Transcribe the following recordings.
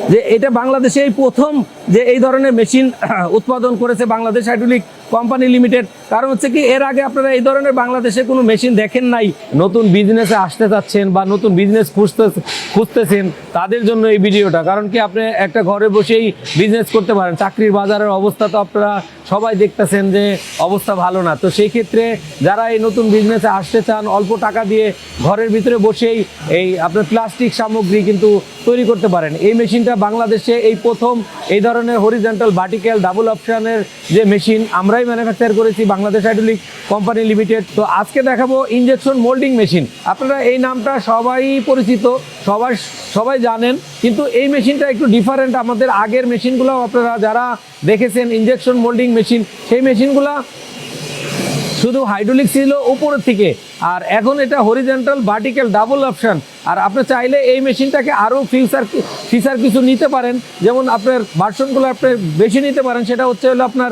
যে এটা বাংলাদেশে এই প্রথম যে এই ধরনের মেশিন উৎপাদন করেছে বাংলাদেশ হাইড্রোলিক কোম্পানি লিমিটেড। কারণ হচ্ছে কি, এর আগে আপনারা এই ধরনের বাংলাদেশে কোনো মেশিন দেখেন নাই, নতুন বিজনেসে আসতে চাচ্ছেন বা নতুন বিজনেস খুঁজতে, খুঁজতেছেন, তাদের জন্য এই ভিডিওটা। কারণ কি, আপনি একটা ঘরে বসেই বিজনেস করতে পারেন। চাকরির বাজারের অবস্থা তো আপনারা সবাই দেখতেছেন যে অবস্থা ভালো না। তো সেই ক্ষেত্রে যারা এই নতুন বিজনেসে আসতে চান, অল্প টাকা দিয়ে ঘরের ভিতরে বসেই এই আপনার প্লাস্টিক সামগ্রী কিন্তু তৈরি করতে পারেন। এই মেশিনটা বাংলাদেশে এই প্রথম এই ধরনের হরিজেন্টাল ভার্টিক্যাল ডাবল অপশনের যে মেশিন আমরাই ম্যানুফ্যাকচার করেছি, বাংলাদেশ হাইড্রোলিক কোম্পানি লিমিটেড তো আজকে দেখাবো ইঞ্জেকশন মোল্ডিং মেশিন আপনারা এই নামটা সবাই পরিচিত সবাই সবাই জানেন, কিন্তু এই মেশিনটা একটু ডিফারেন্ট আমাদের আগের মেশিনগুলো আপনারা যারা দেখেছেন ইঞ্জেকশন মোল্ডিং মেশিন সেই মেশিনগুলো শুধু হাইড্রোলিক ছিল উপরের থেকে। আর এখন এটা হরিজেন্টাল ভার্টিক্যাল ডাবল অপশান আর আপনি চাইলে এই মেশিনটাকে আরও ফিউচার ফিচার কিছু নিতে পারেন। যেমন আপনার ভার্সনগুলো আপনি বেশি নিতে পারেন, সেটা হচ্ছে হলো আপনার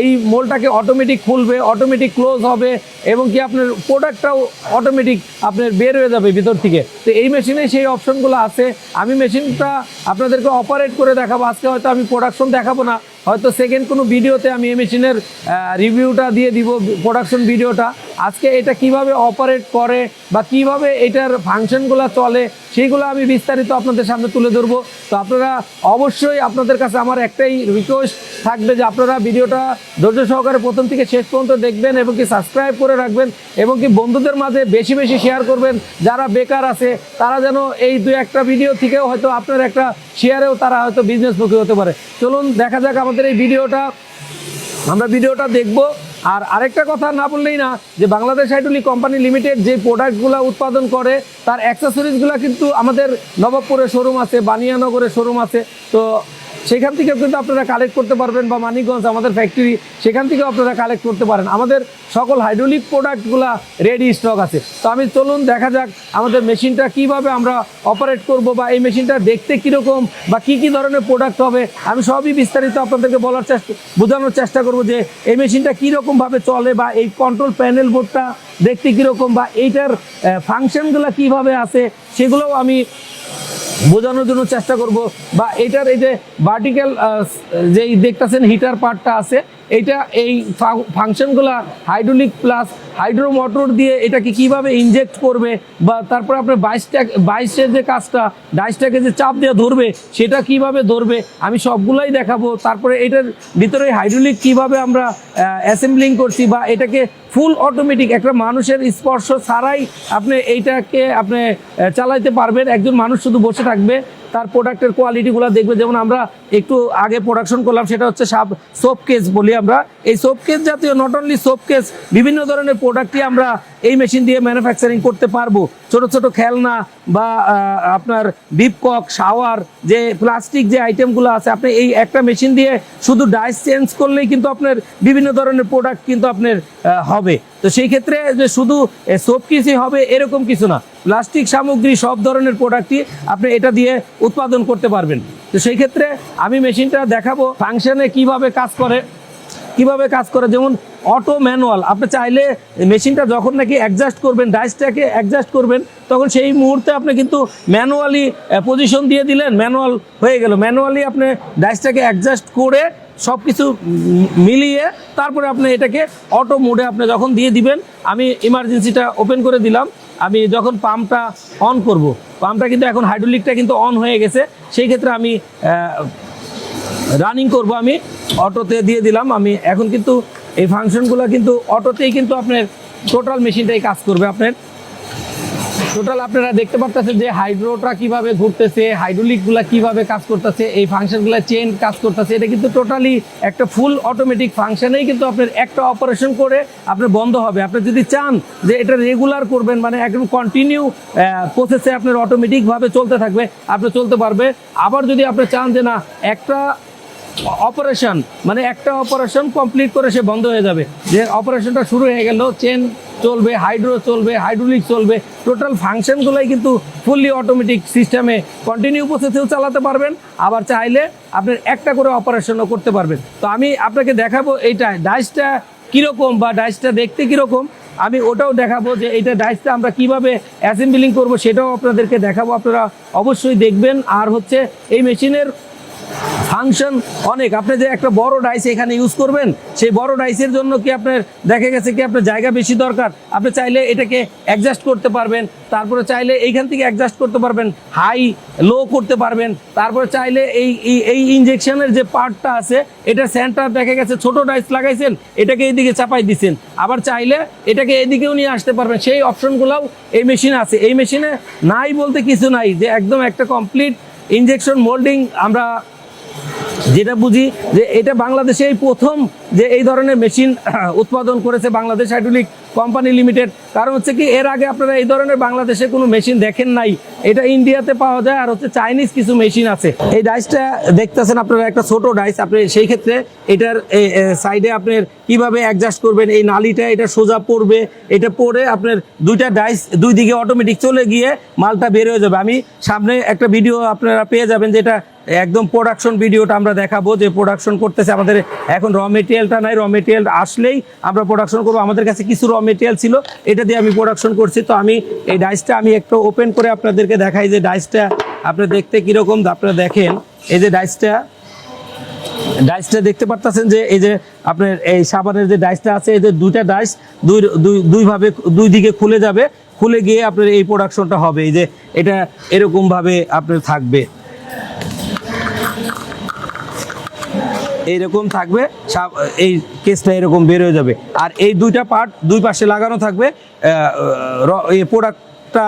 এই মোলটাকে অটোমেটিক খুলবে অটোমেটিক ক্লোজ হবে এবং কি আপনার প্রোডাক্টটাও অটোমেটিক আপনার বের হয়ে যাবে ভিতর থেকে। তো এই মেশিনে সেই অপশনগুলো আছে। আমি মেশিনটা আপনাদেরকে অপারেট করে দেখাবো। আজকে হয়তো আমি প্রোডাকশন দেখাবো না। হয়তো সেকেন্ড কোনো ভিডিওতে আমি এই মেশিনের রিভিউটা দিয়ে দিব প্রোডাকশন ভিডিওটা আজকে এটা কীভাবে অপারেট করে বা কীভাবে এটার ফাংশনগুলো চলে, সেইগুলো আমি বিস্তারিত আপনাদের সামনে তুলে ধরবো। তো আপনারা অবশ্যই আপনাদের কাছে আমার একটাই রিকোয়েস্ট থাকবে যে আপনারা ভিডিওটা ধৈর্য সহকারে প্রথম থেকে শেষ পর্যন্ত দেখবেন এবং কি সাবস্ক্রাইব করে রাখবেন এবং কি বন্ধুদের মাঝে বেশি বেশি শেয়ার করবেন। যারা বেকার আছে, তারা যেন এই দু একটা ভিডিও থেকেও হয়তো আপনার একটা শেয়ারেও তারা হয়তো বিজনেসমুখী হতে পারে। চলুন, দেখা যাক আমাদের এই ভিডিওটা, আমরা ভিডিওটা দেখব। আর আরেকটা কথা না বললেই না, যে বাংলাদেশ হাইড্রোলিক কোম্পানি লিমিটেড যে প্রোডাক্টগুলো উৎপাদন করে, তার অ্যাক্সেসরিজগুলো কিন্তু আমাদের নবাবপুরে শোরুম আছে, বানিয়ানগরে শোরুম আছে। তো সেখান থেকেও কিন্তু আপনারা কালেক্ট করতে পারবেন বা মানিকগঞ্জ আমাদের ফ্যাক্টরি সেখান থেকেও আপনারা কালেক্ট করতে পারেন। আমাদের সকল হাইড্রোলিক প্রোডাক্টগুলো রেডি স্টক আছে। তো আমি চলুন, দেখা যাক আমাদের মেশিনটা কীভাবে আমরা অপারেট করব বা এই মেশিনটা দেখতে কীরকম বা কি কি ধরনের প্রোডাক্ট হবে, আমি সবই বিস্তারিত আপনাদেরকে বলার চেষ্টা, বোঝানোর চেষ্টা করব যে এই মেশিনটা কীরকমভাবে চলে বা এই কন্ট্রোল প্যানেল বোর্ডটা দেখতে কীরকম বা এইটার ফাংশনগুলো কীভাবে আছে, সেগুলোও আমি বোঝানোর জন্য চেষ্টা করব। বা এটার এই যে ভার্টিক্যাল যেই দেখতেছেন হিটার পার্টটা আছে এটা এই ফাংশনগুলা হাইড্রোলিক প্লাস হাইড্রো মোটর দিয়ে এটাকে কীভাবে ইনজেক্ট করবে বা তারপর আপনার বাইশটা বাইশের যে কাজটা ডাইসটাকে যে চাপ দিয়ে ধরবে, সেটা কীভাবে ধরবে, আমি সবগুলাই দেখাবো। তারপরে এটার ভিতরে হাইড্রোলিক কীভাবে আমরা অ্যাসেম্বলিং করছি বা এটাকে ফুল অটোমেটিক একটা মানুষের স্পর্শ ছাড়াই আপনি এইটাকে আপনি চালাইতে পারবেন। একজন মানুষ শুধু বসে থাকবে। তার প্রোডাক্টের কোয়ালিটিগুলো দেখবে। যেমন আমরা একটু আগে প্রোডাকশন করলাম, সেটা হচ্ছে সাব সোপ কেস বলি আমরা। এই সোপ কেস জাতীয় নট অনলি সোপ কেস বিভিন্ন ধরনের প্রোডাক্টই আমরা এই মেশিন দিয়ে ম্যানুফ্যাকচারিং করতে পারব। ছোট ছোট খেলনা বা আপনার বিপকক শাওয়ার যে প্লাস্টিক যে আইটেমগুলো আছে, আপনি এই একটা মেশিন দিয়ে শুধু ডাইস চেঞ্জ করলেই কিন্তু আপনার বিভিন্ন ধরনের প্রোডাক্ট কিন্তু আপনার হবে। তো সেই ক্ষেত্রে যে শুধু সোপ কিছুই হবে এরকম কিছু না। প্লাস্টিক সামগ্রী, সব ধরনের প্রোডাক্টই আপনি এটা দিয়ে উৎপাদন করতে পারবেন। তো সেই ক্ষেত্রে আমি মেশিনটা দেখাবো ফাংশনে কীভাবে কাজ করে, কীভাবে কাজ করে। যেমন অটো ম্যানুয়াল। আপনি চাইলে মেশিনটা যখন নাকি অ্যাডজাস্ট করবেন ডাইসটাকে অ্যাডজাস্ট করবেন, তখন সেই মুহূর্তে আপনি কিন্তু ম্যানুয়ালি পজিশন দিয়ে দিলেন, ম্যানুয়াল হয়ে গেল। ম্যানুয়ালি আপনি ডাইসটাকে অ্যাডজাস্ট করে সব কিছু মিলিয়ে তারপরে আপনি এটাকে অটো মোডে আপনি যখন দিয়ে দিবেন, আমি ইমার্জেন্সিটা ওপেন করে দিলাম। আমি যখন পাম্পটা অন করব পাম্পটা কিন্তু এখন হাইড্রোলিকটা কিন্তু অন হয়ে গেছে। সেই ক্ষেত্রে আমি রানিং করব আমি অটোতে দিয়ে দিলাম। আমি এখন কিন্তু এই ফাংশনগুলো কিন্তু অটোতেই কিন্তু আপনার টোটাল মেশিনটাই কাজ করবে আপনার। টোটাল আপনারা দেখতে পাচ্ছেন যে হাইড্রোটা কীভাবে ঘুরতেছে, হাইড্রোলিকগুলা কীভাবে কাজ করতেছে, এই ফাংশনগুলো চেন কাজ করতেছে। এটা কিন্তু টোটালি একটা ফুল অটোমেটিক ফাংশনেই কিন্তু আপনার একটা অপারেশন করে আপনার বন্ধ হবে। আপনি যদি চান যে এটা রেগুলার করবেন মানে একদম কন্টিনিউ প্রসেসে আপনার অটোমেটিকভাবে চলতে থাকবে, আপনি চলতে পারবে। আবার যদি আপনি চান যে না, একটা অপারেশন মানে একটা অপারেশন কমপ্লিট করে সে বন্ধ হয়ে যাবে। যে অপারেশনটা শুরু হয়ে গেল চেন চলবে হাইড্রো চলবে হাইড্রোলিক চলবে টোটাল ফাংশনগুলোই কিন্তু ফুললি অটোমেটিক সিস্টেমে কন্টিনিউ প্রসেসেও চালাতে পারবেন। আবার চাইলে আপনার একটা করে অপারেশনও করতে পারবেন। তো আমি আপনাকে দেখাবো এইটা ডাইসটা কীরকম বা ডাইসটা দেখতে কীরকম। আমি ওটাও দেখাবো যে এইটা ডাইসটা আমরা কীভাবে অ্যাসেম্বলিং করব, সেটাও আপনাদেরকে দেখাবো। আপনারা অবশ্যই দেখবেন। আর হচ্ছে এই মেশিনের ফাংশন অনেক। আপনি যে একটা বড় ডাইস এখানে ইউজ করবেন, সেই বড় ডাইসের জন্য কি আপনার দেখা গেছে কি আপনার জায়গা বেশি দরকার? আপনি চাইলে এটাকে অ্যাডজাস্ট করতে পারবেন, তারপরে চাইলে এইখান থেকে অ্যাডজাস্ট করতে পারবেন হাই লো করতে পারবেন, তারপরে চাইলে এই, এই- ইঞ্জেকশনের যে পার্টটা আছে এটা সেন্টার দেখা গেছে ছোট ডাইস লাগাইছেন, এটাকে এইদিকে চাপাই দিচ্ছেন আবার চাইলে এটাকে এদিকেও নিয়ে আসতে পারবেন, সেই অপশনগুলোও এই মেশিনে আছে। এই মেশিনে নাই বলতে কিছু নাই, যে একদম একটা কমপ্লিট ইঞ্জেকশন মোল্ডিং আমরা যেটা বুঝি যে এটা বাংলাদেশে এই প্রথম যে এই ধরনের মেশিন উৎপাদন করেছে বাংলাদেশ হাইড্রোলিক কোম্পানি লিমিটেড। কারণ হচ্ছে কি, এর আগে আপনারা এই ধরনের বাংলাদেশে কোনো মেশিন দেখেন নাই। এটা ইন্ডিয়াতে পাওয়া যায় আর হচ্ছে চাইনিজ কিছু মেশিন আছে। এই ডাইসটা দেখতেছেন আপনারা, একটা ছোট ডাইস। আপনি সেই ক্ষেত্রে এটার সাইডে আপনার কীভাবে অ্যাডজাস্ট করবেন, এই নালিটা, এটা সোজা পড়বে, এটা পড়ে আপনার দুইটা ডাইস দুই দিকে অটোমেটিক চলে গিয়ে মালটা বের হয়ে যাবে। আমি সামনে একটা ভিডিও আপনারা পেয়ে যাবেন, যেটা একদম প্রোডাকশন ভিডিওটা আমরা দেখাবো। যে প্রোডাকশন করতেছে আমাদের এখন র মেটেরিয়ালটা নাই র মেটেরিয়াল আসলেই আমরা প্রোডাকশন করব। আমাদের কাছে কিছু র মেটেরিয়াল ছিল, এটা দিয়ে আমি প্রোডাকশন করছি। তো আমি এই ডাইসটা আমি একটু ওপেন করে আপনাদেরকে দেখাই যে ডাইসটা আপনি দেখতে কীরকম, আপনারা দেখেন। এই যে ডাইসটা ডাইসটা দেখতে পারতেছেন যে এই যে আপনার এই সাবানের যে ডাইসটা আছে, এই যে দুইটা ডাইস দুই, দুই- দুইভাবে দুই দিকে খুলে যাবে। খুলে গিয়ে আপনার এই প্রোডাকশনটা হবে। এই যে এটা এরকম ভাবে আপনার থাকবে। এইরকম থাকবে এই কেসটা এরকম বের হয়ে যাবে। আর এই দুইটা পার্ট দুই পাশে লাগানো থাকবে প্রোডাক্টটা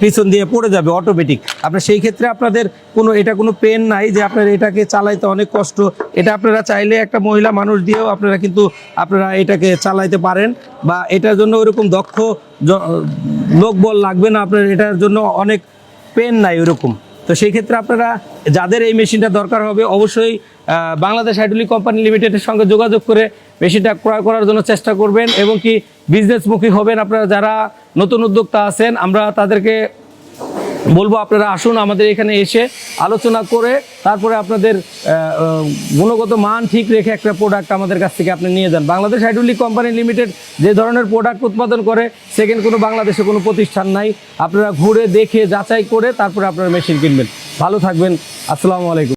পিছন দিয়ে পড়ে যাবে অটোমেটিক আপনার সেই ক্ষেত্রে আপনাদের কোনো, এটা কোনো পেন নাই যে আপনার এটাকে চালাইতে অনেক কষ্ট। এটা আপনারা চাইলে একটা মহিলা মানুষ দিয়েও আপনারা কিন্তু আপনারা এটাকে চালাইতে পারেন। বা এটার জন্য ওইরকম দক্ষ লোকবল লাগবে না, আপনার এটার জন্য অনেক পেন নাই ওইরকম তো সেই ক্ষেত্রে আপনারা যাদের এই মেশিনটা দরকার হবে, অবশ্যই বাংলাদেশ হাইড্রোলিক কোম্পানি লিমিটেডের সঙ্গে যোগাযোগ করে মেশিনটা ক্রয় করার জন্য চেষ্টা করবেন এবং কি বিজনেসমুখী হবেন। আপনারা যারা নতুন উদ্যোক্তা আছেন, আমরা তাদেরকে বলব আপনারা আসুন আমাদের এখানে এসে আলোচনা করে তারপরে আপনাদের গুণগত মান ঠিক রেখে একটা প্রোডাক্ট আমাদের কাছ থেকে আপনি নিয়ে যান। বাংলাদেশ হাইড্রোলিক কোম্পানি লিমিটেড যে ধরনের প্রোডাক্ট উৎপাদন করে সেকেন্ড কোনো বাংলাদেশে কোনো প্রতিষ্ঠান নাই। আপনারা ঘুরে দেখে যাচাই করে তারপরে আপনারা মেশিন কিনবেন। ভালো থাকবেন। আসসালামু আলাইকুম।